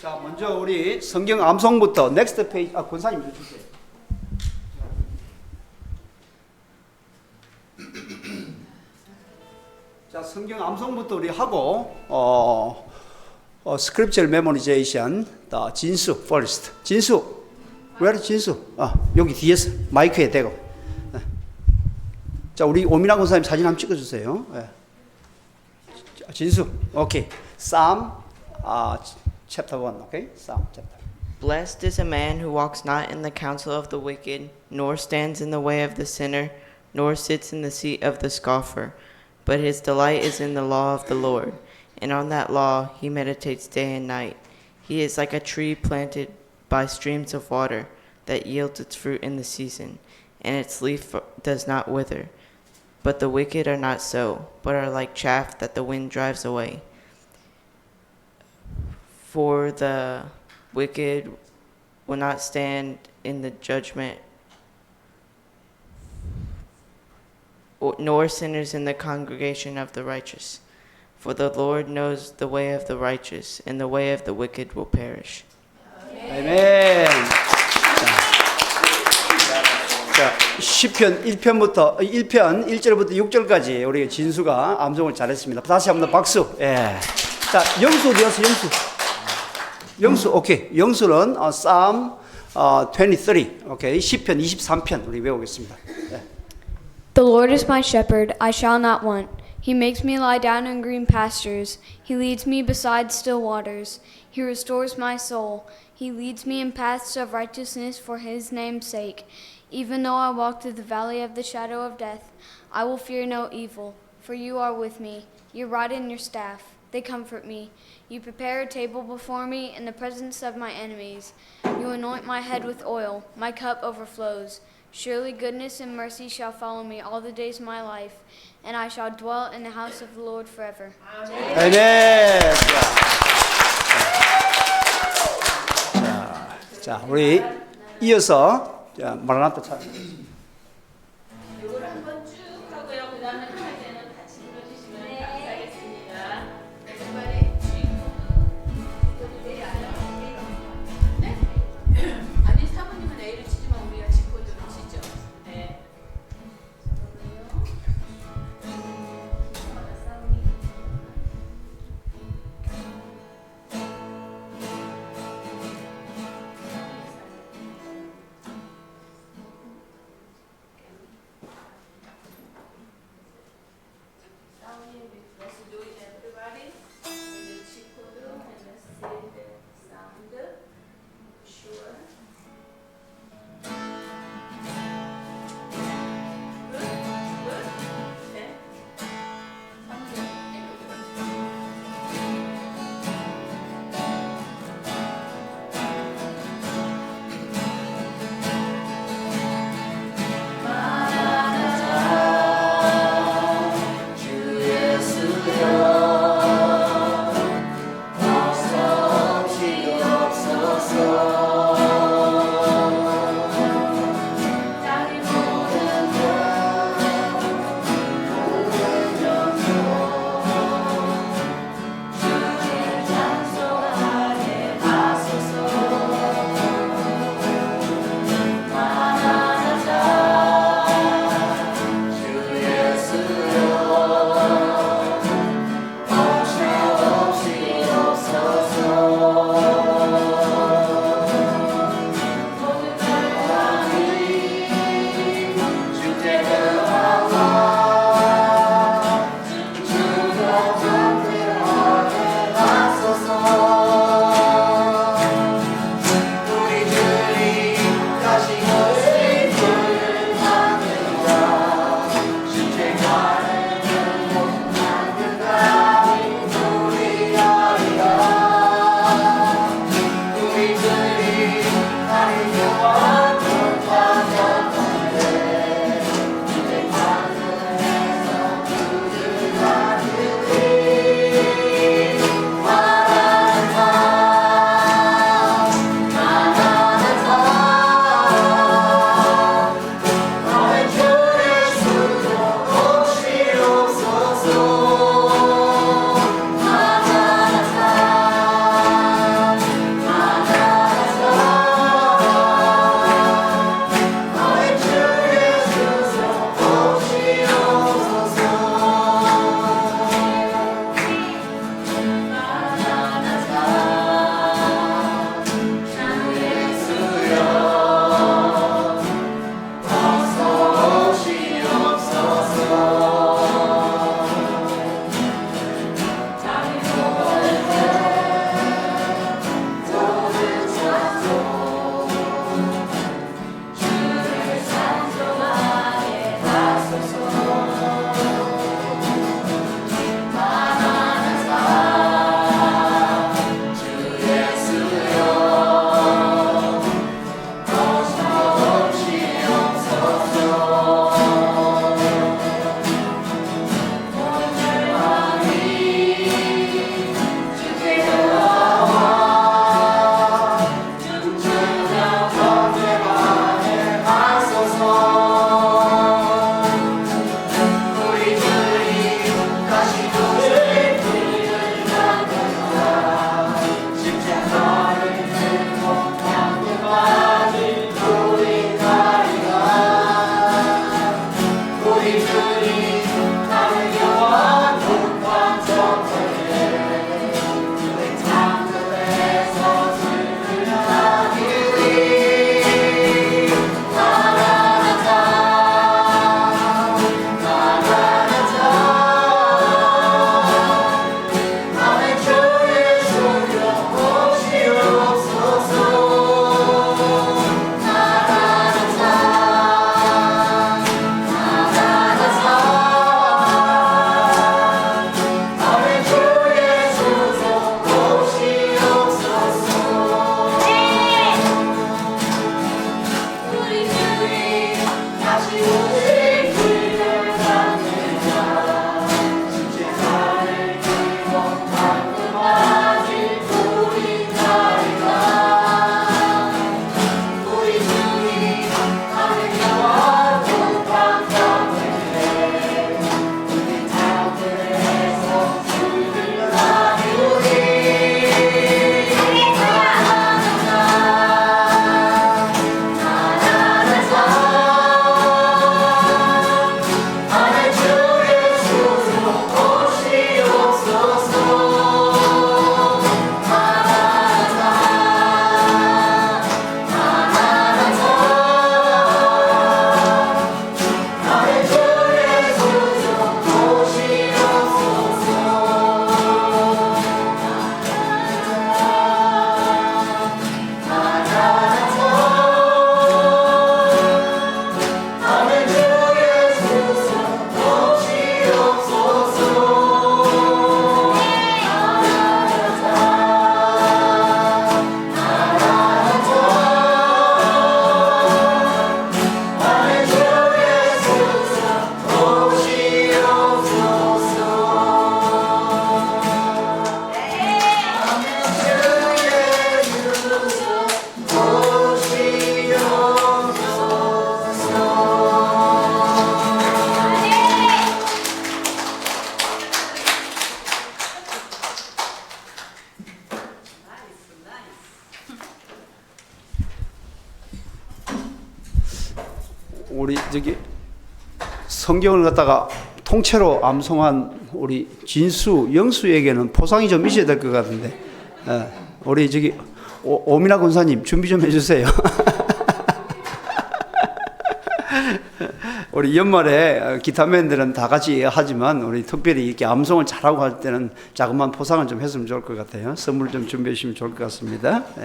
자, 먼저 우리 성경 암송부터 넥스트 페이지 아 권사님 좀 주세요. 자, 성경 암송부터 우리 하고 어, 어 스크립처 메모리제이션 더 진수 first. 진수. where 진수? 아, 여기 뒤에서 마이크에 대고. 네. 자, 우리 오민아 권사님 사진 한번 찍어 주세요. 네. 자, 진수. 오케이. Psalm 아 chapter 1, okay? Psalm chapter Blessed is a man who walks not in the counsel of the wicked, nor stands in the way of the sinner, nor sits in the seat of the scoffer, but his delight is in the law of the Lord, and on that law he meditates day and night. He is like a tree planted by streams of water that yields its fruit in the season, and its leaf does not wither. But the wicked are not so, but are like chaff that the wind drives away For the wicked will not stand in the judgment, or- nor sinners in the congregation of the righteous. For the Lord knows the way of the righteous, and the way of the wicked will perish. 아멘. 자, 자, 시편 1편부터 1편 1절부터 6절까지 우리 진수가 암송을 잘했습니다. 다시 한번 박수. 예. 자, 영수 되어서 영수. 영수 오케이. 영수는 어, Psalm 어, 23. 오케이. 시편 23편 우리 외우겠습니다. 예. The Lord is my shepherd, I shall not want. He makes me lie down in green pastures. He leads me beside still waters. He restores my soul. He leads me in paths of righteousness for his name's sake. Even though I walk through the valley of the shadow of death, I will fear no evil, for you are with me. Your rod and your staff, they comfort me. You prepare a table before me in the presence of my enemies. You anoint my head with oil, my cup overflows. Surely goodness and mercy shall follow me all the days of my life, and I shall dwell in the house of the Lord forever. 아멘. 자, 자, 자, 우리 이어서 자, 마라나타 찬. 요 감사합니다. Savior. 우리 저기 성경을 갖다가 통째로 암송한 우리 진수, 영수에게는 포상이 좀 있어야 될 것 같은데, 예, 우리 저기 오, 오미나 군사님 준비 좀 해주세요. 우리 연말에 기타맨들은 다 같이 하지만 우리 특별히 이렇게 암송을 잘하고 할 때는 자그마한 포상을 좀 했으면 좋을 것 같아요. 선물 좀 준비해 주시면 좋을 것 같습니다. 예.